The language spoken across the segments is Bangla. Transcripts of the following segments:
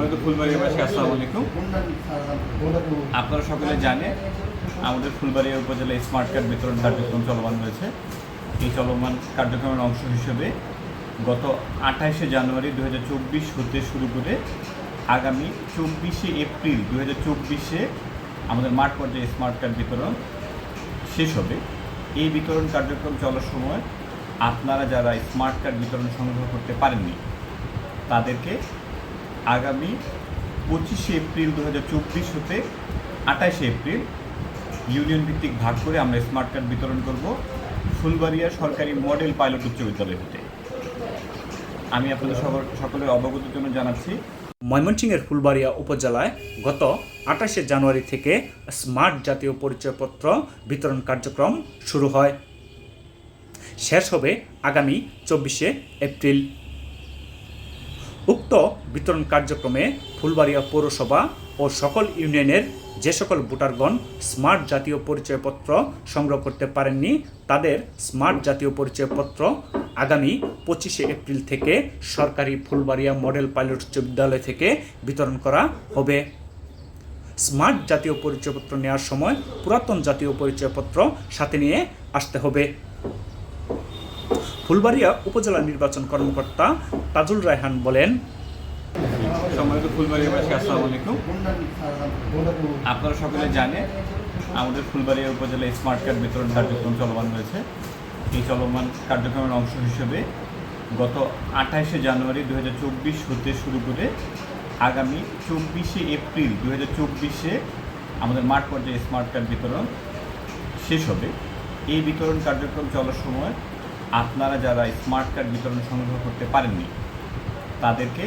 সম্মানিত ফুলবাড়িয়াবাসী আসসালামু আলাইকুম। আপনারা সকলে জানেন আমাদের ফুলবাড়িয়া উপজেলায় স্মার্ট কার্ড বিতরণ কার্যক্রম চলমান রয়েছে। এই চলমান কার্যক্রমের অংশ হিসেবে গত আঠাশে জানুয়ারি দু হাজার চব্বিশ হতে শুরু করে আগামী চব্বিশে এপ্রিল দু চব্বিশে আমাদের মাঠ পর্যায়ে স্মার্ট কার্ড বিতরণ শেষ হবে। এই বিতরণ কার্যক্রম চলার সময় আপনারা যারা স্মার্ট কার্ড বিতরণ সংগ্রহ করতে পারেননি, তাদেরকে আগামী পঁচিশে এপ্রিল দু হাজার চব্বিশ হতে আঠাশে এপ্রিল ইউনিয়ন ভিত্তিক ভাগ করে আমরা স্মার্ট কার্ড বিতরণ করব ফুলবাড়িয়া সরকারি মডেল পাইলট উচ্চ বিদ্যালয় হতে। আমি আপনাদের সকল সকলের অবগতির জন্য জানাচ্ছি, ময়মনসিংহের ফুলবাড়িয়া উপজেলায় গত আঠাশে জানুয়ারি থেকে স্মার্ট জাতীয় পরিচয়পত্র বিতরণ কার্যক্রম শুরু হয়। শেষ হবে আগামী চব্বিশে এপ্রিল। উক্ত বিতরণ কার্যক্রমে ফুলবাড়িয়া পৌরসভা ও সকল ইউনিয়নের যে সকল ভোটারগণ স্মার্ট জাতীয় পরিচয়পত্র সংগ্রহ করতে পারেননি, তাদের স্মার্ট জাতীয় পরিচয়পত্র আগামী পঁচিশে এপ্রিল থেকে সরকারি ফুলবাড়িয়া মডেল পাইলট উচ্চ বিদ্যালয় থেকে বিতরণ করা হবে। স্মার্ট জাতীয় পরিচয়পত্র নেওয়ার সময় পুরাতন জাতীয় পরিচয়পত্র সাথে নিয়ে আসতে হবে। ফুলবাড়িয়া উপজেলা নির্বাচন কর্মকর্তা তাজুল রায়হান বলেন, সম্মানিত ফুলবাড়িয়াবাসী আসসালামু আলাইকুম। আপনারা সকলে জানেন আমাদের ফুলবাড়িয়া উপজেলায় স্মার্ট কার্ড বিতরণ কার্যক্রম চলমান রয়েছে। এই চলমান কার্যক্রমের অংশ হিসেবে গত আঠাশে জানুয়ারি দুই হাজার চব্বিশ হতে শুরু করে আগামী চব্বিশে এপ্রিল দু চব্বিশে আমাদের মাঠ পর্যায়ে স্মার্ট কার্ড বিতরণ শেষ হবে। এই বিতরণ কার্যক্রম চলার সময় আপনারা যারা স্মার্ট কার্ড বিতরণ সংগ্রহ করতে পারেননি, তাদেরকে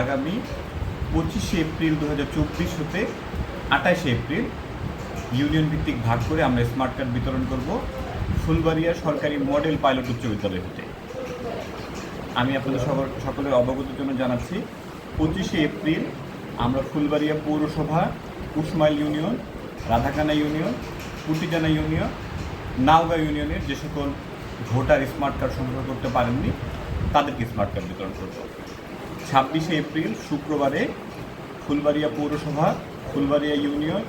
আগামী পঁচিশে এপ্রিল দু হাজার চব্বিশ হতে আঠাশে এপ্রিল ইউনিয়ন ভিত্তিক ভাগ করে আমরা স্মার্ট কার্ড বিতরণ করব ফুলবাড়িয়া সরকারি মডেল পাইলট উচ্চ বিদ্যালয় হতে। আমি আপনাদের সকল সকলের অবগতির জন্য জানাচ্ছি, পঁচিশে এপ্রিল আমরা ফুলবাড়িয়া পৌরসভা, Kushmail union, Radhakana union Putijana union, Naogaon ইউনিয়নের যে সকল ভোটার স্মার্ট কার্ড সংগ্রহ করতে পারেননি, তাদেরকে স্মার্ট কার্ড বিতরণ করব। ছাব্বিশে এপ্রিল, শুক্রবারে ফুলবাড়িয়া পৌরসভা, ফুলবাড়িয়া ইউনিয়ন,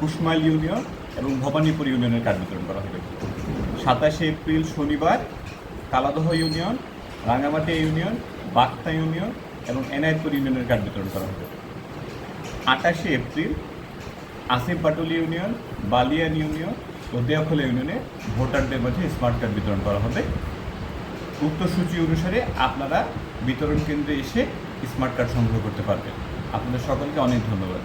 কুশমাইল ইউনিয়ন এবং ভবানীপুর ইউনিয়নের কার্ড বিতরণ করা হবে। সাতাশে এপ্রিল, শনিবার Kaladaha union, Rangamati union Bakta union এবং এনায়তপুর ইউনিয়নের কার্ড বিতরণ করা হবে। আঠাশে April, Asif Patuli union, Balian union ও ইউনিয়নে ভোটারদের মাঝে স্মার্ট কার্ড বিতরণ করা হবে। উক্ত সূচি অনুসারে আপনারা বিতরণ কেন্দ্রে এসে স্মার্ট কার্ড সংগ্রহ করতে পারবেন। আপনাদের সকলকে অনেক ধন্যবাদ।